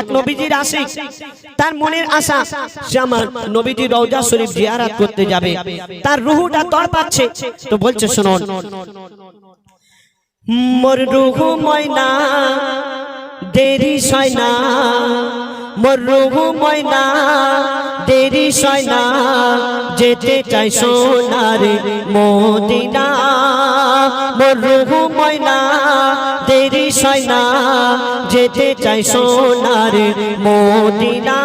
এক নবীজির আশিক তার মনের আশা সে আমার নবীজি রওজা শরীফ জিয়ারাত করতে যাবে। তার রুহুটা তর পাচ্ছে তো বলছে শুনুন। মোর রুহু ময়না দেরি সয়না। মোর রুহু ময়না দেরি সয়না যেতে চাই সোনার মদিনা। মোর রুহু ময়না, দেরি সয়না যেতে চাই সোনার মদিনা।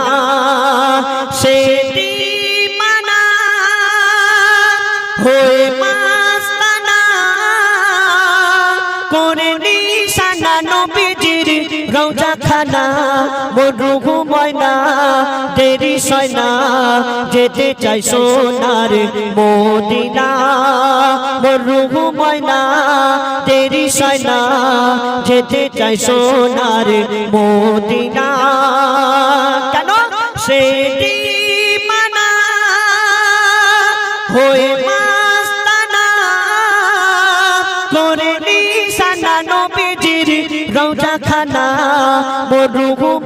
সে নবীজির রওজা খানা মোর রুহু ময়না দেরি সয়না, যেতে চাই সোনার মদিনা। মোর রুহু ময়না দেরি সয়না, যেতে চাই সোনার মদিনা। কেন? সেটি মানা। হয়ে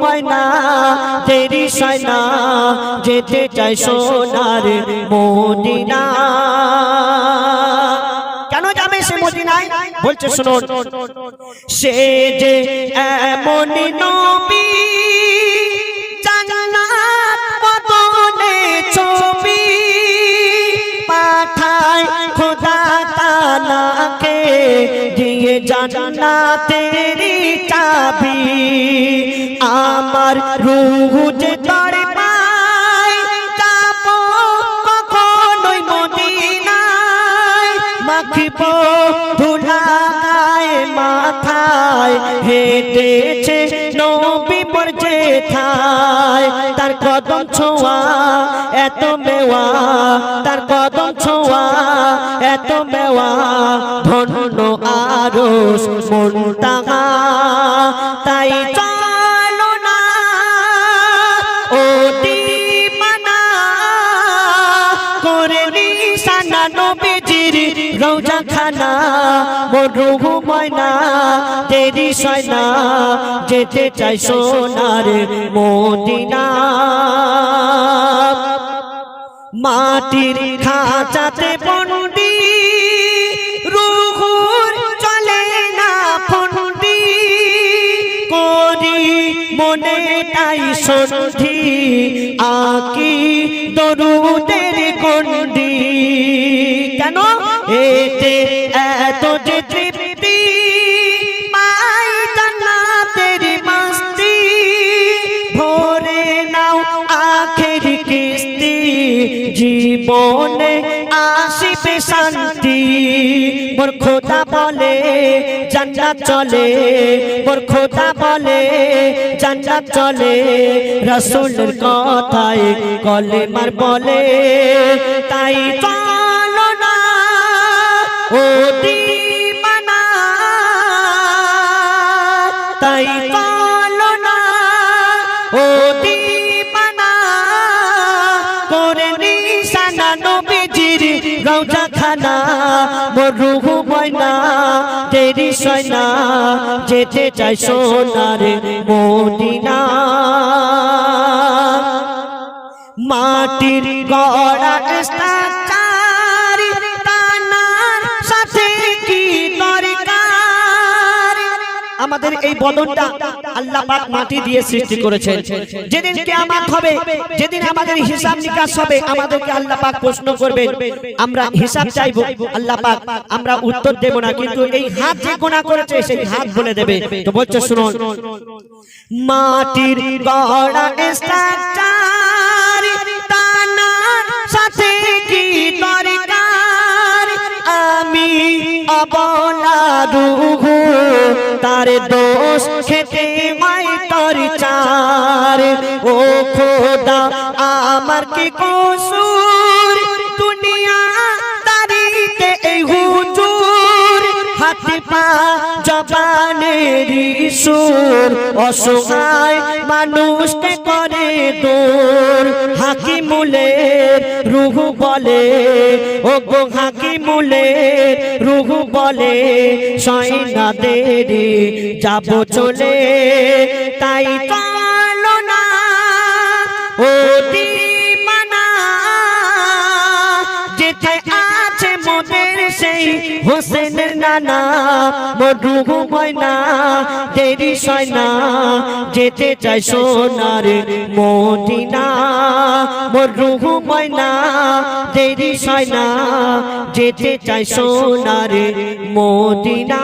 ময়না তেরি সয়না, যেতে চাই সোনার মদিনা। কেন যাবে সে মদিনায়? বলছে, শুনুন। সে যে এমন নবী, জান্নাত পাঠায় যে তর পায় কখনোই মাখিব ধুলায় মাথায়। হেঁটেছে নবী মোর যেথায় তার কদম ছোঁয়া এত মেওয়া, তার কদম ছোঁয়া এত মেওয়া, ধন্য আরও মনটাহা তাই নবীজির রওজা খানা মরুহু ময়না তেরি যেতে চাই সোনার মদিনা। মাটির খাঁচাতে বন্দি রুহুর চলে না ফন্দি করি মনে তাই সন্ধি, আকি দরুদের জীবনে আসিবে শান্তি। মোর খোদা বলে, জান্নাত চলে। মোর খোদা বলে, জান্নাত চলে। রসুলের কথায় কলেমার বলে, তাই চলো নবীজির রওজা খানা, মোর রুহু ময়না, তেরি সয়না, যেতে চাই সোনার মদিনা। মাটির গড়া স্থাচার আমাদের এই বদনটা আল্লাহ পাক মাটি দিয়ে সৃষ্টি করেছেন। যেদিন কিয়ামত হবে, যেদিন আমাদের হিসাব নিকাশ হবে, আমাদেরকে আল্লাহ পাক প্রশ্ন করবেন, আমরা হিসাব চাইব। আল্লাহ পাক, আমরা উত্তর দেব না, কিন্তু এই হাত যে গোনা করেছে, সেই হাত বলে দেবে। তো বলছে, শুনুন। মাটির গড়া স্ট্রাকচার তানার সাথে কি দরকার? আমি অবলা তার দোষ খেতে মাই তর চার। ও খোদা, আমার কি কসুর? দুনিয়া তারিতে এই হুজুর হাতে পা জবানের সুর। অসহায় মানুষকে করে দূর হাকিমুলের রুহু বলে। ও গো হাকিমুলের রুহু বলে সাইনা দেরি যাব চলে। তাই কা হোসেনের নানা মোর রুহু ময়না দেরি সয় না। যেতে চাই সোনার মদিনা। মোর রুহু ময়না দেরি সয় না। যেতে চাই সোনার মদিনা।